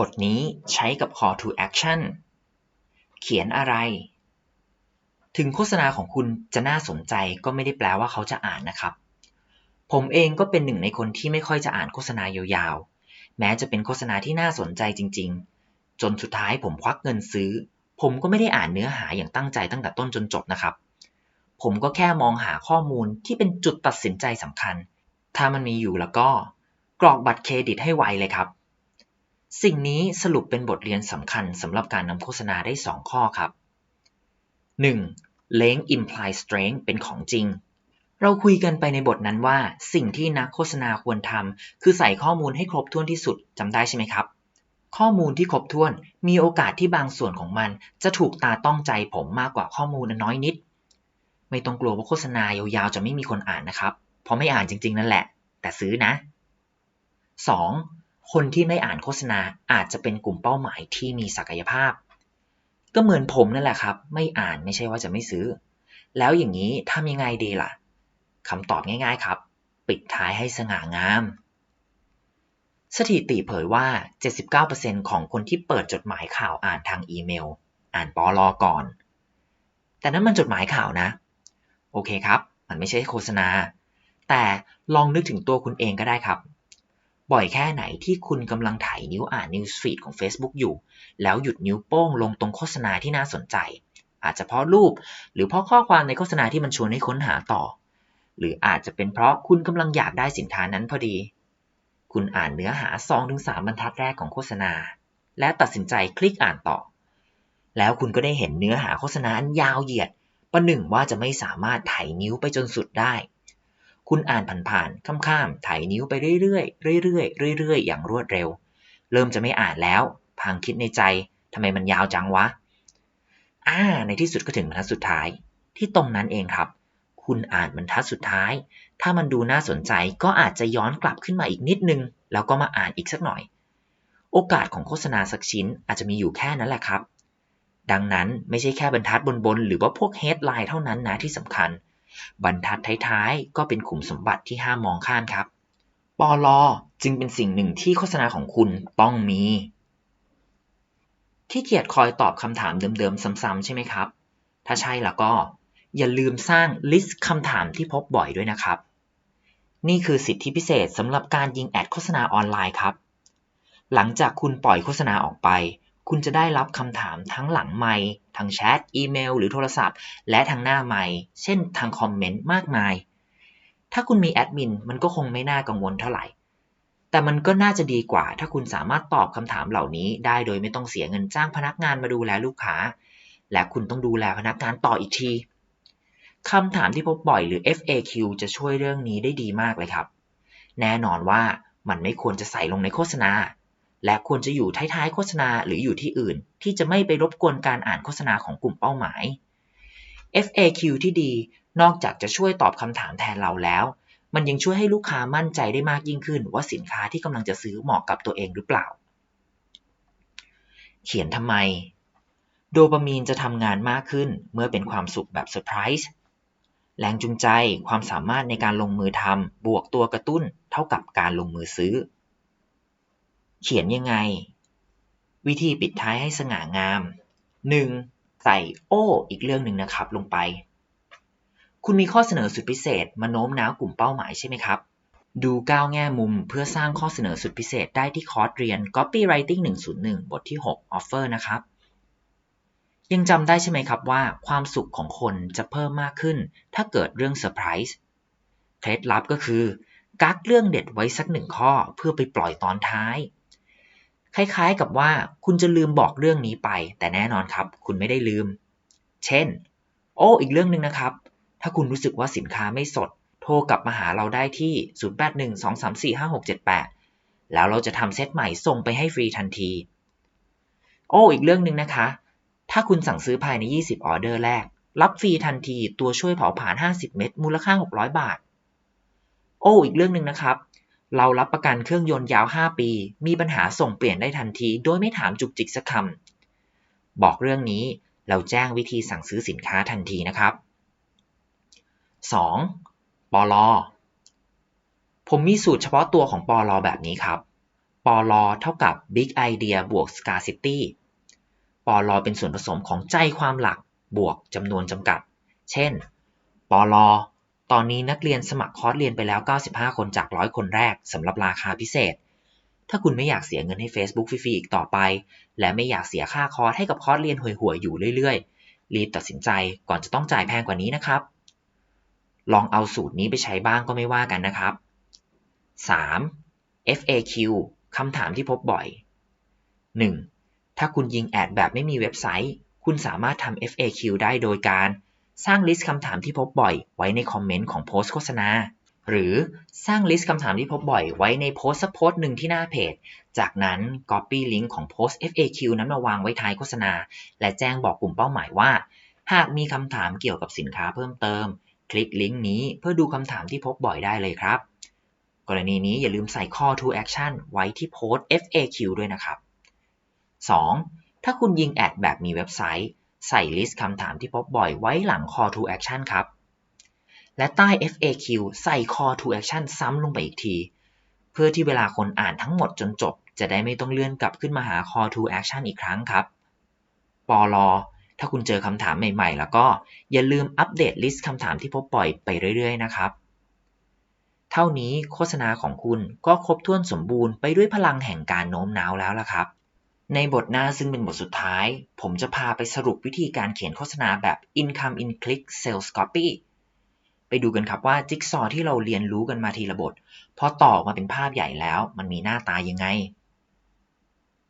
บทนี้ใช้กับ call to action เขียนอะไร ถึงโฆษณาของคุณจะน่าสนใจก็ไม่ได้แปลว่าเขาจะอ่านนะครับ ผมเองก็เป็นหนึ่งในคนที่ไม่ค่อยจะอ่านโฆษณายาวๆ แม้จะเป็นโฆษณาที่น่าสนใจจริง ๆ จนสุดท้ายผมควักเงินซื้อ ผมก็ไม่ได้อ่านเนื้อหาอย่างตั้งใจตั้งแต่ต้นจนจบนะครับ ผมก็แค่มองหาข้อมูลที่เป็นจุดตัดสินใจสำคัญ ถ้ามันมีอยู่แล้วก็ กรอกบัตรเครดิตให้ไวเลยครับ สิ่งนี้สรุปเป็นบทเรียนสำคัญสำหรับการนำโฆษณาได้ 2 ข้อครับ 1. Length imply strength เป็นของจริง เราคุยกันไปในบทนั้นว่า สิ่งที่นักโฆษณาควรทำคือใส่ข้อมูลให้ครบถ้วนที่สุดจำได้ใช่ไหมครับ ข้อมูลที่ครบถ้วนมีโอกาสที่บางส่วนของมัน จะถูกตาต้องใจผมมากกว่าข้อมูลน้อยนิด ไม่ต้องกลัวว่าโฆษณายาวๆจะไม่มีคนอ่านนะครับ เพราะไม่อ่านจริง ๆ นั่นแหละ แต่ซื้อนะ 2. คนที่ไม่อ่านโฆษณาอาจจะเป็นกลุ่มเป้าหมายที่มีศักยภาพ ก็เหมือนผมนั่นแหละครับ ไม่อ่านไม่ใช่ว่าจะไม่ซื้อ แล้วอย่างนี้ทำยังไงดีล่ะคำตอบง่ายๆครับ ปิดท้ายให้สง่างาม สถิติเผยว่า 79%ของคนที่เปิดจดหมายข่าวอ่านทางอีเมล อ่านปอลอก่อน แต่นั้นมันจดหมายข่าวนะ โอเคครับ มันไม่ใช่โฆษณา แต่ลองนึกถึงตัวคุณเองก็ได้ครับ บ่อยแค่ไหนที่คุณกำลังถ่ายนิ้วอ่าน News Feed ของ Facebook อยู่ แล้วหยุดนิ้วโป้งลงตรงโฆษณาที่น่าสนใจ อาจจะเพราะรูป หรือเพราะข้อความในโฆษณาที่มันชวนให้ค้นหาต่อ หรืออาจจะเป็นเพราะคุณกำลังอยากได้สินค้านั้นพอดี คุณอ่านเนื้อหา 2-3 บรรทัดแรกของโฆษณา และตัดสินใจคลิกอ่านต่อ แล้วคุณก็ได้เห็นเนื้อหาโฆษณาอันยาวเหยียดประหนึ่งว่าจะไม่สามารถไถนิ้วไปจนสุดได้ คุณอ่านผ่านๆ ข้ามๆ ไถนิ้วไปเรื่อยๆ เรื่อยๆ เรื่อยๆ อย่างรวดเร็ว เริ่มจะไม่อ่านแล้ว พังคิดในใจ ทำไมมันยาวจังวะ อ่า ในที่สุดก็ถึงบรรทัดสุดท้าย ที่ตรงนั้นเองครับ คุณอ่านบรรทัดสุดท้าย ถ้ามันดูน่าสนใจก็อาจจะย้อนกลับขึ้นมาอีกนิดนึง แล้วก็มาอ่านอีกสักหน่อย โอกาสของโฆษณาสักชิ้นอาจจะมีอยู่แค่นั้นแหละครับ ดังนั้นไม่ใช่แค่บรรทัดบนๆ หรือว่าพวกเฮดไลน์เท่านั้นนะที่สำคัญ บรรทัดท้ายๆ ก็เป็นขุมสมบัติที่ห้ามมองข้ามครับปอลอจึงเป็นสิ่งหนึ่งที่โฆษณาของคุณต้องมีที่เกียจคอยตอบคำถามเดิมๆ ซ้ำๆใช่ไหมครับ ถ้าใช่แล้วก็ อย่าลืมสร้างลิสต์คำถามที่พบบ่อยด้วยนะครับ นี่คือสิทธิพิเศษสำหรับการยิงแอดโฆษณาออนไลน์ครับ หลังจากคุณปล่อยโฆษณาออกไป คุณจะได้รับคำถามทั้งหลังไมค์ทางแชท อีเมล หรือโทรศัพท์ และทางหน้าไมค์เช่นทางคอมเมนต์มากมาย ถ้าคุณมีแอดมินมันก็คงไม่น่ากังวลเท่าไหร่ แต่มันก็น่าจะดีกว่า ถ้าคุณสามารถตอบคำถามเหล่านี้ ได้โดยไม่ต้องเสียเงินจ้างพนักงานมาดูแลลูกค้า และคุณต้องดูแลพนักงานต่ออีกทีคำถามที่พบบ่อยหรือ FAQ จะช่วยเรื่องนี้ได้ดีมากเลยครับ แน่นอนว่ามันไม่ควรจะใส่ลงในโฆษณา และควรจะอยู่ท้ายๆโฆษณาหรืออยู่ที่อื่น ที่จะไม่ไปรบกวนการอ่านโฆษณาของกลุ่มเป้าหมาย FAQ ที่ดีนอกจากจะช่วยตอบคำถามแทนเราแล้ว มันยังช่วยให้ลูกค้ามั่นใจได้มากยิ่งขึ้น ว่าสินค้าที่กำลังจะซื้อเหมาะกับตัวเองหรือเปล่า เขียนทำไม โดปามีนจะทำงานมากขึ้นเมื่อเป็นความสุขแบบเซอร์ไพรส์แรงจูงใจความสามารถในการลงมือทำบวกตัวกระตุ้น เท่ากับการลงมือซื้อ เขียนยังไง วิธีปิดท้ายให้สง่างาม 1. ใส่โอ้อีกเรื่องหนึ่งนะครับลงไป คุณมีข้อเสนอสุดพิเศษ มาโน้มน้าวกลุ่มเป้าหมายใช่ไหมครับ ดู9แง่มุมเพื่อสร้างข้อเสนอสุดพิเศษได้ที่คอร์สเรียน Copywriting 101 บทที่ 6 Offer นะครับยังจำได้ใช่ไหมครับว่าความสุขของคนจะเพิ่มมากขึ้น ถ้าเกิดเรื่องเซอร์ไพรส์เคล็ดลับก็คือ กักเรื่องเด็ดไว้สักหนึ่งข้อเพื่อไปปล่อยตอนท้าย คล้ายๆกับว่าคุณจะลืมบอกเรื่องนี้ไป แต่แน่นอนครับ คุณไม่ได้ลืม เช่น โอ้อีกเรื่องหนึ่งนะครับ ถ้าคุณรู้สึกว่าสินค้าไม่สด โทรกลับมาหาเราได้ที่ 0812345678 แล้วเราจะทำเซตใหม่ส่งไปให้ฟรีทันที โอ้อีกเรื่องหนึ่งนะคะ ถ้าคุณสั่งซื้อภายใน 20 ออเดอร์แรก รับฟรีทันทีตัวช่วยเผาผลาญ50 เม็ดมูลค่า 600 บาท โอ้อีกเรื่องหนึ่งนะครับ เรารับประกันเครื่องยนต์ยาว 5 ปี มีปัญหาส่งเปลี่ยนได้ทันที โดยไม่ถามจุกจิกสักคำ บอกเรื่องนี้เราแจ้งวิธีสั่งซื้อสินค้าทันทีนะครับ 2. ปลอผมมีสูตรเฉพาะตัวของปลอแบบนี้ครับปลเท่ากับ Big Idea บวก Scarcity ปลเป็นส่วนผสมของใจความหลักบวกจำนวนจำกัด เช่นปล ตอนนี้นักเรียนสมัครคอร์สเรียนไปแล้ว 95 คนจาก 100 คนแรกสำหรับราคาพิเศษ ถ้าคุณไม่อยากเสียเงินให้ Facebook ฟรีๆอีกต่อไป และไม่อยากเสียค่าคอร์สให้กับคอร์สเรียนห่วยๆอยู่เรื่อยๆ รีบตัดสินใจก่อนจะต้องจ่ายแพงกว่านี้นะครับ ลองเอาสูตรนี้ไปใช้บ้างก็ไม่ว่ากันนะครับ 3. FAQ คำถามที่พบบ่อย 1. ถ้าคุณยิงแอดแบบไม่มีเว็บไซต์ คุณสามารถทำ FAQ ได้โดยการ สร้างลิสต์คำถามที่พบบ่อยไว้ในคอมเมนต์ของโพสต์โฆษณา หรือสร้างลิสต์คำถามที่พบบ่อยไว้ในโพสต์สักโพสต์หนึ่งที่หน้าเพจ จากนั้น Copy ลิงก์ของโพสต์ FAQ นั้นมาวางไว้ท้ายโฆษณา และแจ้งบอกกลุ่มเป้าหมายว่า หากมีคำถามเกี่ยวกับสินค้าเพิ่มเติม คลิกลิงก์นี้เพื่อดูคำถามที่พบบ่อยได้เลยครับ กรณีนี้อย่าลืมใส่ call to action ไว้ที่โพสต์ FAQ ด้วยนะครับ 2. ถ้าคุณยิงแอดแบบมีเว็บไซต์ ใส่ลิสต์คำถามที่พบบ่อยไว้หลัง call to action ครับ และใต้ FAQ ใส่ call to action ซ้ำลงไปอีกที เพื่อที่เวลาคนอ่านทั้งหมดจนจบ จะได้ไม่ต้องเลื่อนกลับขึ้นมาหา call to action อีกครั้งครับปลอถ้าคุณเจอคำถามใหม่ ๆ แล้วก็อย่าลืมอัปเดตลิสต์คำถามที่พบบ่อยไปเรื่อย ๆ นะครับ เท่านี้โฆษณาของคุณก็ครบถ้วนสมบูรณ์ไปด้วยพลังแห่งการโน้มน้าวแล้วล่ะครับ ในบทหน้าซึ่งเป็นบทสุดท้าย ผมจะพาไปสรุปวิธีการเขียนโฆษณาแบบ Income in Click Sales Copy ไปดูกันครับว่าจิ๊กซอที่เราเรียนรู้กันมาทีละบท พอต่อมาเป็นภาพใหญ่แล้ว มันมีหน้าตายังไง